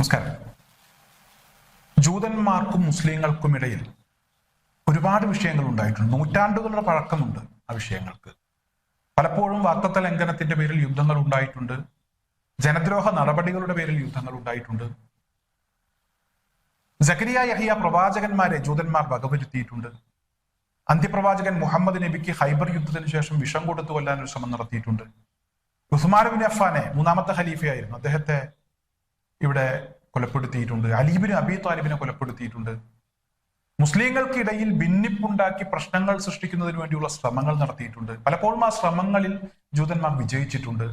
നമസ്കാരം. ജൂതന്മാർക്കും മുസ്ലിങ്ങൾക്കും ഇടയിൽ ഒരുപാട് വിഷയങ്ങൾ ഉണ്ടായിട്ടുണ്ട്. നൂറ്റാണ്ടുകളുടെ പഴക്കമുണ്ട് ആ വിഷയങ്ങൾക്ക്. പലപ്പോഴും വാക്തത്വ ലംഘനത്തിന്റെ പേരിൽ യുദ്ധങ്ങൾ ഉണ്ടായിട്ടുണ്ട്. ജനദ്രോഹ നടപടികളുടെ പേരിൽ യുദ്ധങ്ങൾ ഉണ്ടായിട്ടുണ്ട്. ജക്കരിയ യഹിയ പ്രവാചകന്മാരെ ജൂതന്മാർ വകവരുത്തിയിട്ടുണ്ട്. അന്ത്യപ്രവാചകൻ മുഹമ്മദ് നബിക്ക് ഹൈബർ യുദ്ധത്തിന് ശേഷം വിഷം കൊടുത്തു കൊല്ലാൻ ഒരു ശ്രമം നടത്തിയിട്ടുണ്ട്. ഉസ്മാൻ ബിൻ അഫാനെ മൂന്നാമത്തെ ഖലീഫയായിരുന്നു. അദ്ദേഹത്തെ ഇവിടെ കൊലപ്പെടുത്തിയിട്ടുണ്ട്. അലീബിന് അബി താലിബിനെ കൊലപ്പെടുത്തിയിട്ടുണ്ട്. മുസ്ലിങ്ങൾക്കിടയിൽ ഭിന്നിപ്പുണ്ടാക്കി പ്രശ്നങ്ങൾ സൃഷ്ടിക്കുന്നതിന് വേണ്ടിയുള്ള ശ്രമങ്ങൾ നടത്തിയിട്ടുണ്ട്. പലപ്പോഴും ആ ശ്രമങ്ങളിൽ ജൂതന്മാർ വിജയിച്ചിട്ടുണ്ട്.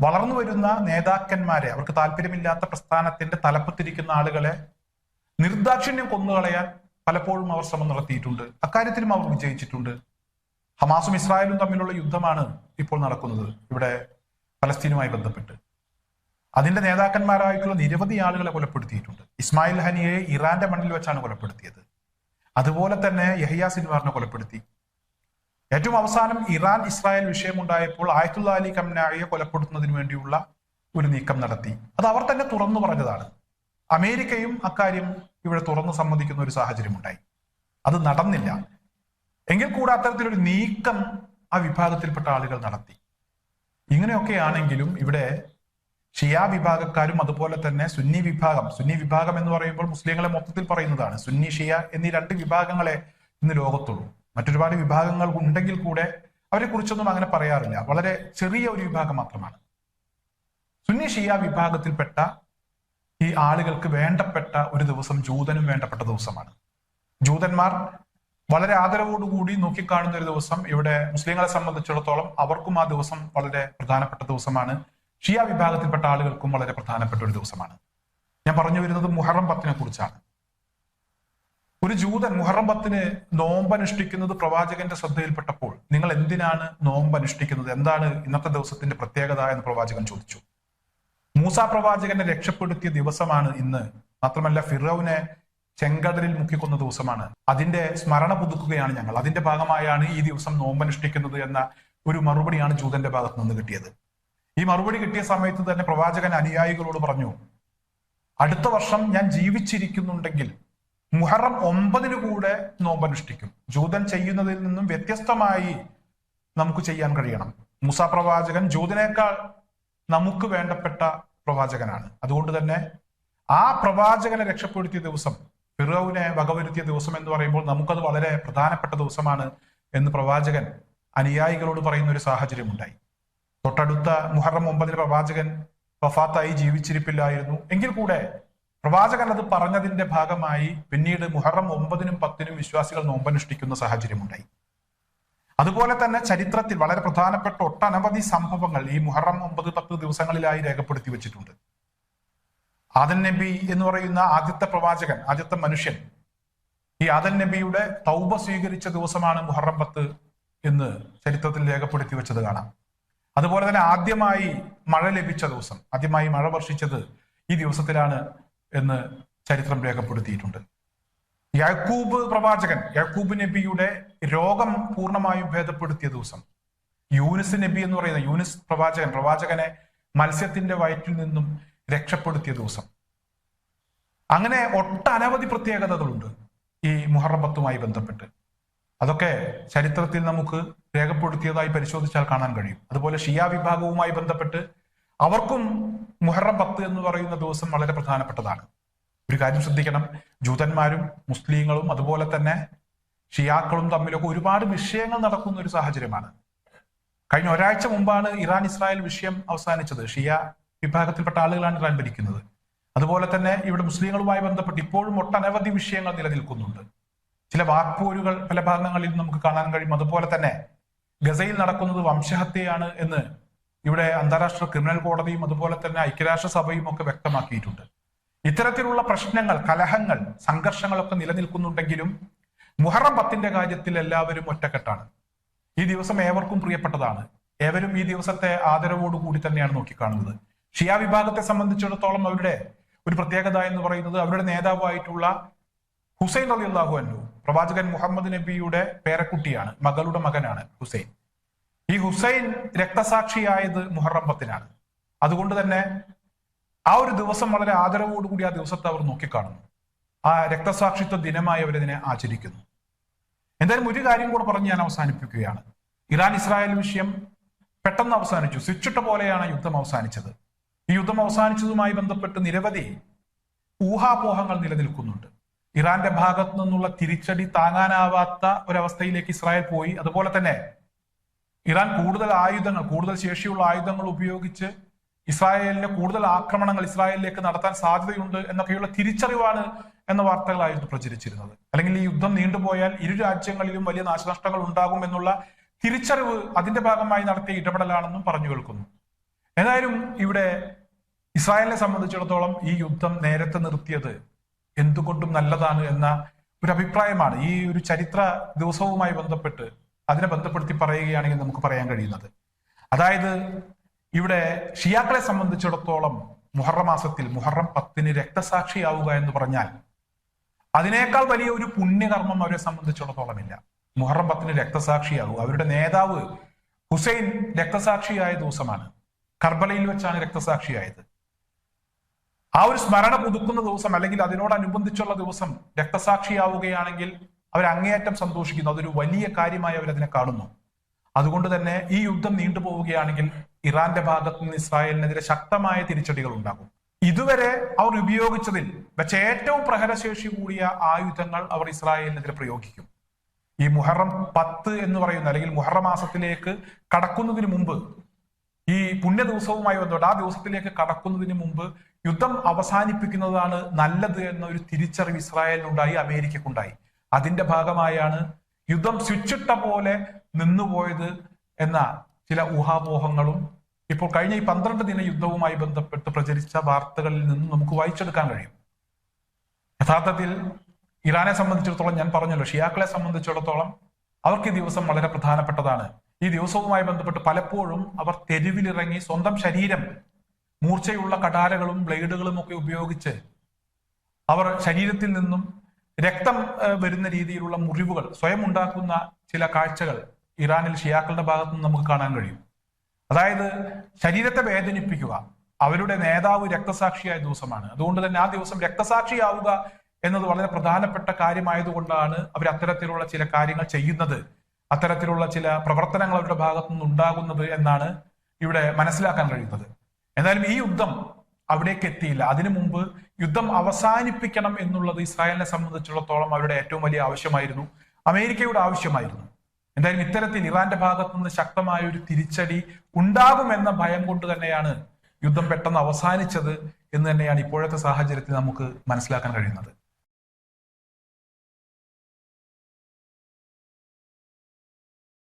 വളർന്നു വരുന്ന നേതാക്കന്മാരെ അവർക്ക് താല്പര്യമില്ലാത്ത പ്രസ്ഥാനത്തിന്റെ തലപ്പത്തിരിക്കുന്ന ആളുകളെ നിർദാക്ഷിണ്യം കൊന്നുകളയാൻ പലപ്പോഴും അവർ ശ്രമം നടത്തിയിട്ടുണ്ട്. അക്കാര്യത്തിലും അവർ വിജയിച്ചിട്ടുണ്ട്. ഹമാസും ഇസ്രായേലും തമ്മിലുള്ള യുദ്ധമാണ് ഇപ്പോൾ നടക്കുന്നത്. ഇവിടെ ഫലസ്തീനുമായി ബന്ധപ്പെട്ട്. അതിന്റെ നേതാക്കന്മാരായിട്ടുള്ള നിരവധി ആളുകളെ കൊലപ്പെടുത്തിയിട്ടുണ്ട്. ഇസ്മായിൽ ഹനിയെ ഇറാന്റെ മണ്ണിൽ വെച്ചാണ് കൊലപ്പെടുത്തിയത്. അതുപോലെ തന്നെ യഹിയ സിൻവാറിനെ കൊലപ്പെടുത്തി. ഏറ്റവും അവസാനം ഇറാൻ ഇസ്രായേൽ വിഷയമുണ്ടായപ്പോൾ ആയത്തുള്ള അലി കംനായെ കൊലപ്പെടുത്തുന്നതിന് വേണ്ടിയുള്ള ഒരു നീക്കം നടത്തി. അത് അവർ തന്നെ തുറന്നു പറഞ്ഞതാണ്. അമേരിക്കയും അക്കാര്യം ഇവിടെ തുറന്നു സമ്മതിക്കുന്ന ഒരു സാഹചര്യം ഉണ്ടായി അത് നടന്നില്ല. എങ്കിൽ കൂടെ അത്തരത്തിലൊരു നീക്കം ആ വിഭാഗത്തിൽപ്പെട്ട ആളുകൾ നടത്തി. ഇങ്ങനെയൊക്കെയാണെങ്കിലും ഇവിടെ ഷിയ വിഭാഗക്കാരും അതുപോലെ തന്നെ സുന്നി വിഭാഗം. സുന്നി വിഭാഗം എന്ന് പറയുമ്പോൾ മുസ്ലിങ്ങളെ മൊത്തത്തിൽ പറയുന്നതാണ്. സുന്നി ഷിയ എന്നീ രണ്ട് വിഭാഗങ്ങളെ ഇന്ന് ലോകത്തുള്ളൂ. മറ്റൊരുപാട് വിഭാഗങ്ങൾ ഉണ്ടെങ്കിൽ കൂടെ അവരെ കുറിച്ചൊന്നും അങ്ങനെ പറയാറില്ല. വളരെ ചെറിയ ഒരു വിഭാഗം മാത്രമാണ്. സുന്നി ഷിയ വിഭാഗത്തിൽപ്പെട്ട ഈ ആളുകൾക്ക് വേണ്ടപ്പെട്ട ഒരു ദിവസം ജൂതനും വേണ്ടപ്പെട്ട ദിവസമാണ്. ജൂതന്മാർ വളരെ ആദരവോടുകൂടി നോക്കിക്കാണുന്ന ഒരു ദിവസം ഇവിടെ മുസ്ലിങ്ങളെ സംബന്ധിച്ചിടത്തോളം അവർക്കും ആ ദിവസം വളരെ പ്രധാനപ്പെട്ട ദിവസമാണ്. ഷിയ വിഭാഗത്തിൽപ്പെട്ട ആളുകൾക്കും വളരെ പ്രധാനപ്പെട്ട ഒരു ദിവസമാണ്. ഞാൻ പറഞ്ഞു വരുന്നത് മുഹറം പത്തിനെ കുറിച്ചാണ്. ഒരു ജൂതൻ മുഹറം പത്തിന് നോമ്പ് അനുഷ്ഠിക്കുന്നത് പ്രവാചകന്റെ ശ്രദ്ധയിൽപ്പെട്ടപ്പോൾ നിങ്ങൾ എന്തിനാണ് നോമ്പ് അനുഷ്ഠിക്കുന്നത് എന്താണ് ഇന്നത്തെ ദിവസത്തിന്റെ പ്രത്യേകത എന്ന് പ്രവാചകൻ ചോദിച്ചു. മൂസ പ്രവാചകനെ രക്ഷപ്പെടുത്തിയ ദിവസമാണ് ഇന്ന്. മാത്രമല്ല ഫിറൌനെ ചെങ്കടലിൽ മുക്കിക്കൊന്ന ദിവസമാണ്. അതിന്റെ സ്മരണ പുതുക്കുകയാണ് ഞങ്ങൾ. അതിന്റെ ഭാഗമായാണ് ഈ ദിവസം നോമ്പനുഷ്ഠിക്കുന്നത് എന്ന ഒരു മറുപടിയാണ് ജൂതന്റെ ഭാഗത്ത് നിന്ന് കിട്ടിയത്. ഈ മറുപടി കിട്ടിയ സമയത്ത് തന്നെ പ്രവാചകൻ അനുയായികളോട് പറഞ്ഞു അടുത്ത വർഷം ഞാൻ ജീവിച്ചിരിക്കുന്നുണ്ടെങ്കിൽ മുഹറം ഒമ്പതിന് കൂടെ നോമ്പനുഷ്ഠിക്കും. ജൂതൻ ചെയ്യുന്നതിൽ നിന്നും വ്യത്യസ്തമായി നമുക്ക് ചെയ്യാൻ കഴിയണം. മുസ പ്രവാചകൻ ജൂതനേക്കാൾ നമുക്ക് വേണ്ടപ്പെട്ട പ്രവാചകനാണ്. അതുകൊണ്ട് തന്നെ ആ പ്രവാചകനെ രക്ഷപ്പെടുത്തിയ ദിവസം ഫിറോവിനെ വകവരുത്തിയ ദിവസം എന്ന് പറയുമ്പോൾ നമുക്കത് വളരെ പ്രധാനപ്പെട്ട ദിവസമാണ് എന്ന് പ്രവാചകൻ അനുയായികളോട് പറയുന്ന ഒരു സാഹചര്യം ഉണ്ടായി തൊട്ടടുത്ത മുഹറം ഒമ്പതിന് പ്രവാചകൻ വഫാത്തായി ജീവിച്ചിരിപ്പില്ലായിരുന്നു. എങ്കിൽ കൂടെ പ്രവാചകൻ അത് പറഞ്ഞതിന്റെ ഭാഗമായി പിന്നീട് മുഹറം ഒമ്പതിനും പത്തിനും വിശ്വാസികൾ നോമ്പനുഷ്ഠിക്കുന്ന സാഹചര്യമുണ്ടായി. അതുപോലെ തന്നെ ചരിത്രത്തിൽ വളരെ പ്രധാനപ്പെട്ട ഒട്ടനവധി സംഭവങ്ങൾ ഈ മുഹറം ഒമ്പത് പത്ത് ദിവസങ്ങളിലായി രേഖപ്പെടുത്തി വെച്ചിട്ടുണ്ട്. ആദൻ നബി എന്ന് പറയുന്ന ആദ്യത്തെ പ്രവാചകൻ ആദ്യത്തെ മനുഷ്യൻ ഈ ആദൻ നബിയുടെ തൗബ സ്വീകരിച്ച ദിവസമാണ് മുഹറം പത്ത് എന്ന് ചരിത്രത്തിൽ രേഖപ്പെടുത്തി വെച്ചത് കാണാം. അതുപോലെ തന്നെ ആദ്യമായി മഴ ലഭിച്ച ദിവസം ആദ്യമായി മഴ വർഷിച്ചത് ഈ ദിവസത്തിലാണ് എന്ന് ചരിത്രം രേഖപ്പെടുത്തിയിട്ടുണ്ട്. യാക്കൂബ് പ്രവാചകൻ യാക്കൂബ് നബിയുടെ രോഗം പൂർണമായും ഭേദപ്പെടുത്തിയ ദിവസം യൂനിസ് നബി എന്ന് പറയുന്ന യൂനിസ് പ്രവാചകൻ പ്രവാചകനെ മത്സ്യത്തിന്റെ വയറ്റിൽ നിന്നും രക്ഷപ്പെടുത്തിയ ദിവസം. അങ്ങനെ ഒട്ടനവധി പ്രത്യേകതകളുണ്ട് ഈ മുഹറബത്തുമായി ബന്ധപ്പെട്ട്. അതൊക്കെ ചരിത്രത്തിൽ നമുക്ക് രേഖപ്പെടുത്തിയതായി പരിശോധിച്ചാൽ കാണാൻ കഴിയും. അതുപോലെ ഷിയാ വിഭാഗവുമായി ബന്ധപ്പെട്ട് അവർക്കും മുഹറം പത്ത് എന്ന് പറയുന്ന ദിവസം വളരെ പ്രധാനപ്പെട്ടതാണ്. ഒരു കാര്യം ശ്രദ്ധിക്കണം. ജൂതന്മാരും മുസ്ലിങ്ങളും അതുപോലെ തന്നെ ഷിയാക്കളും തമ്മിലൊക്കെ ഒരുപാട് വിഷയങ്ങൾ നടക്കുന്ന ഒരു സാഹചര്യമാണ്. കഴിഞ്ഞ ഒരാഴ്ച മുമ്പാണ് ഇറാൻ ഇസ്രായേൽ വിഷയം അവസാനിച്ചത്. ഷിയ വിഭാഗത്തിൽപ്പെട്ട ആളുകളാണ് ഇറാൻ ഭരിക്കുന്നത്. അതുപോലെ തന്നെ ഇവിടെ മുസ്ലിങ്ങളുമായി ബന്ധപ്പെട്ട് ഇപ്പോഴും ഒട്ടനവധി വിഷയങ്ങൾ നിലനിൽക്കുന്നുണ്ട്. ചില വാക്പോരുകൾ പല ഭാഗങ്ങളിൽ നമുക്ക് കാണാൻ കഴിയും. അതുപോലെ തന്നെ ഗസയിൽ നടക്കുന്നത് വംശഹത്യയാണ് എന്ന് ഇവിടെ അന്താരാഷ്ട്ര ക്രിമിനൽ കോടതിയും അതുപോലെ തന്നെ ഐക്യരാഷ്ട്ര സഭയും ഒക്കെ വ്യക്തമാക്കിയിട്ടുണ്ട്. ഇത്തരത്തിലുള്ള പ്രശ്നങ്ങൾ കലഹങ്ങൾ സംഘർഷങ്ങളൊക്കെ നിലനിൽക്കുന്നുണ്ടെങ്കിലും മുഹറം പത്തിന്റെ കാര്യത്തിൽ എല്ലാവരും ഒറ്റക്കെട്ടാണ്. ഈ ദിവസം ഏവർക്കും പ്രിയപ്പെട്ടതാണ്. ഏവരും ഈ ദിവസത്തെ ആദരവോടുകൂടി തന്നെയാണ് നോക്കിക്കാണുന്നത്. ഷിയ വിഭാഗത്തെ സംബന്ധിച്ചിടത്തോളം അവരുടെ ഒരു പ്രത്യേകത എന്ന് പറയുന്നത് അവരുടെ നേതാവായിട്ടുള്ള ഹുസൈൻ അലി അള്ളാഹു അന്നു പ്രവാചകൻ മുഹമ്മദ് നബിയുടെ പേരക്കുട്ടിയാണ് മകളുടെ മകനാണ് ഹുസൈൻ. ഈ ഹുസൈൻ രക്തസാക്ഷിയായത് മുഹറം പത്തിനാണ് അതുകൊണ്ട് തന്നെ ആ ഒരു ദിവസം വളരെ ആദരവോടുകൂടി ആ ദിവസത്തെ അവർ നോക്കിക്കാണുന്നു. ആ രക്തസാക്ഷിത്വ ദിനമായി അവരതിനെ ആചരിക്കുന്നു. എന്തായാലും ഒരു കാര്യം കൂടെ പറഞ്ഞ് ഞാൻ അവസാനിപ്പിക്കുകയാണ്. ഇറാൻ ഇസ്രായേൽ വിഷയം പെട്ടെന്ന് അവസാനിച്ചു. സ്വിച്ചിട്ട പോലെയാണ് യുദ്ധം അവസാനിച്ചത്. ഈ യുദ്ധം അവസാനിച്ചതുമായി ബന്ധപ്പെട്ട് നിരവധി ഊഹാപോഹങ്ങൾ നിലനിൽക്കുന്നുണ്ട്. ഇറാന്റെ ഭാഗത്തു നിന്നുള്ള തിരിച്ചടി താങ്ങാനാവാത്ത ഒരവസ്ഥയിലേക്ക് ഇസ്രായേൽ പോയി. അതുപോലെ തന്നെ ഇറാൻ കൂടുതൽ ആയുധങ്ങൾ കൂടുതൽ ശേഷിയുള്ള ആയുധങ്ങൾ ഉപയോഗിച്ച് ഇസ്രായേലിന് കൂടുതൽ ആക്രമണങ്ങൾ ഇസ്രായേലിലേക്ക് നടത്താൻ സാധ്യതയുണ്ട് എന്നൊക്കെയുള്ള തിരിച്ചറിവാണ് എന്ന വാർത്തകളായിരുന്നു പ്രചരിച്ചിരുന്നത്. അല്ലെങ്കിൽ ഈ യുദ്ധം നീണ്ടുപോയാൽ ഇരു രാജ്യങ്ങളിലും വലിയ നാശനഷ്ടങ്ങൾ ഉണ്ടാകും എന്നുള്ള തിരിച്ചറിവ് അതിന്റെ ഭാഗമായി നടത്തിയ ഇടപെടലാണെന്നും പറഞ്ഞു കേൾക്കുന്നു. ഏതായാലും ഇവിടെ ഇസ്രായേലിനെ സംബന്ധിച്ചിടത്തോളം ഈ യുദ്ധം നേരത്തെ നിർത്തിയത് എന്തുകൊണ്ടും നല്ലതാണ് എന്ന ഒരു അഭിപ്രായമാണ് ഈ ഒരു ചരിത്ര ദിവസവുമായി ബന്ധപ്പെട്ട് അതിനെ ബന്ധപ്പെടുത്തി പറയുകയാണെങ്കിൽ നമുക്ക് പറയാൻ കഴിയുന്നത്. അതായത് ഇവിടെ ഷിയാക്കളെ സംബന്ധിച്ചിടത്തോളം മുഹറം മാസത്തിൽ മുഹറം പത്തിന് രക്തസാക്ഷിയാവുക എന്ന് പറഞ്ഞാൽ അതിനേക്കാൾ വലിയ ഒരു പുണ്യകർമ്മം അവരെ സംബന്ധിച്ചിടത്തോളം ഇല്ല മുഹറം പത്തിന് രക്തസാക്ഷിയാവുക. അവരുടെ നേതാവ് ഹുസൈൻ രക്തസാക്ഷിയായ ദിവസമാണ്. കർബലയിൽ വെച്ചാണ് രക്തസാക്ഷിയായത്. ആ ഒരു സ്മരണ പുതുക്കുന്ന ദിവസം അല്ലെങ്കിൽ അതിനോടനുബന്ധിച്ചുള്ള ദിവസം രക്തസാക്ഷിയാവുകയാണെങ്കിൽ അവർ അങ്ങേയറ്റം സന്തോഷിക്കുന്നു. അതൊരു വലിയ കാര്യമായി അവരതിനെ കാണുന്നു. അതുകൊണ്ട് തന്നെ ഈ യുദ്ധം നീണ്ടുപോവുകയാണെങ്കിൽ ഇറാന്റെ ഭാഗത്ത് നിന്ന് ഇസ്രായേലിനെതിരെ ശക്തമായ തിരിച്ചടികൾ ഉണ്ടാകും. ഇതുവരെ അവർ ഉപയോഗിച്ചതിൽ വെച്ച ഏറ്റവും പ്രഹരശേഷി കൂടിയ ആയുധങ്ങൾ അവർ ഇസ്രായേലിനെതിരെ പ്രയോഗിക്കും. ഈ മുഹറം പത്ത് എന്ന് പറയുന്ന അല്ലെങ്കിൽ മുഹറം മാസത്തിലേക്ക് കടക്കുന്നതിന് മുമ്പ് ഈ പുണ്യ ദിവസവുമായി ബന്ധപ്പെട്ട് ആ ദിവസത്തിലേക്ക് കടക്കുന്നതിന് മുമ്പ് യുദ്ധം അവസാനിപ്പിക്കുന്നതാണ് നല്ലത് എന്ന ഒരു തിരിച്ചറിവ് ഇസ്രായേലിനുണ്ടായി അമേരിക്കക്കുണ്ടായി. അതിന്റെ ഭാഗമായാണ് യുദ്ധം സ്വിച്ചിട്ട പോലെ നിന്നുപോയത് എന്ന ചില ഊഹാപോഹങ്ങളും ഇപ്പോൾ കഴിഞ്ഞ ഈ പന്ത്രണ്ട് ദിന യുദ്ധവുമായി ബന്ധപ്പെട്ട് പ്രചരിച്ച വാർത്തകളിൽ നിന്ന് നമുക്ക് വായിച്ചെടുക്കാൻ കഴിയും. യഥാർത്ഥത്തിൽ ഇറാനെ സംബന്ധിച്ചിടത്തോളം ഞാൻ പറഞ്ഞല്ലോ ഷിയാക്കളെ സംബന്ധിച്ചിടത്തോളം അവർക്ക് ഈ ദിവസം വളരെ പ്രധാനപ്പെട്ടതാണ്. ഈ ദിവസവുമായി ബന്ധപ്പെട്ട് പലപ്പോഴും അവർ തെരുവിലിറങ്ങി സ്വന്തം ശരീരം മൂർച്ചയുള്ള കടാരകളും ബ്ലേഡുകളും ഒക്കെ ഉപയോഗിച്ച് അവർ ശരീരത്തിൽ നിന്നും രക്തം വരുന്ന രീതിയിലുള്ള മുറിവുകൾ സ്വയം ഉണ്ടാക്കുന്ന ചില കാഴ്ചകൾ ഇറാനിൽ ഷിയാക്കളുടെ ഭാഗത്ത് നിന്ന് നമുക്ക് കാണാൻ കഴിയും. അതായത് ശരീരത്തെ വേദനിപ്പിക്കുക അവരുടെ നേതാവ് രക്തസാക്ഷിയായ ദിവസമാണ്. അതുകൊണ്ട് തന്നെ ആ ദിവസം രക്തസാക്ഷിയാവുക എന്നത് വളരെ പ്രധാനപ്പെട്ട കാര്യമായതുകൊണ്ടാണ് അവർ അത്തരത്തിലുള്ള ചില കാര്യങ്ങൾ ചെയ്യുന്നത്. അത്തരത്തിലുള്ള ചില പ്രവർത്തനങ്ങൾ അവരുടെ ഭാഗത്തു നിന്ന് ഉണ്ടാകുന്നത് എന്നാണ് ഇവിടെ മനസ്സിലാക്കാൻ കഴിയുന്നത്. എന്നാലും ഈ യുദ്ധം അവിടേക്ക് എത്തിയില്ല. അതിനു മുമ്പ് യുദ്ധം അവസാനിപ്പിക്കണം എന്നുള്ളത് ഇസ്രായേലിനെ സംബന്ധിച്ചിടത്തോളം അവരുടെ ഏറ്റവും വലിയ ആവശ്യമായിരുന്നു. അമേരിക്കയുടെ ആവശ്യമായിരുന്നു. എന്തായാലും ഇത്തരത്തിൽ ഇറാന്റെ ഭാഗത്തു നിന്ന് ശക്തമായ ഒരു തിരിച്ചടി ഉണ്ടാകുമെന്ന ഭയം കൊണ്ട് തന്നെയാണ് യുദ്ധം പെട്ടെന്ന് അവസാനിച്ചത് എന്ന് തന്നെയാണ് ഇപ്പോഴത്തെ സാഹചര്യത്തിൽ നമുക്ക് മനസ്സിലാക്കാൻ കഴിയുന്നത്.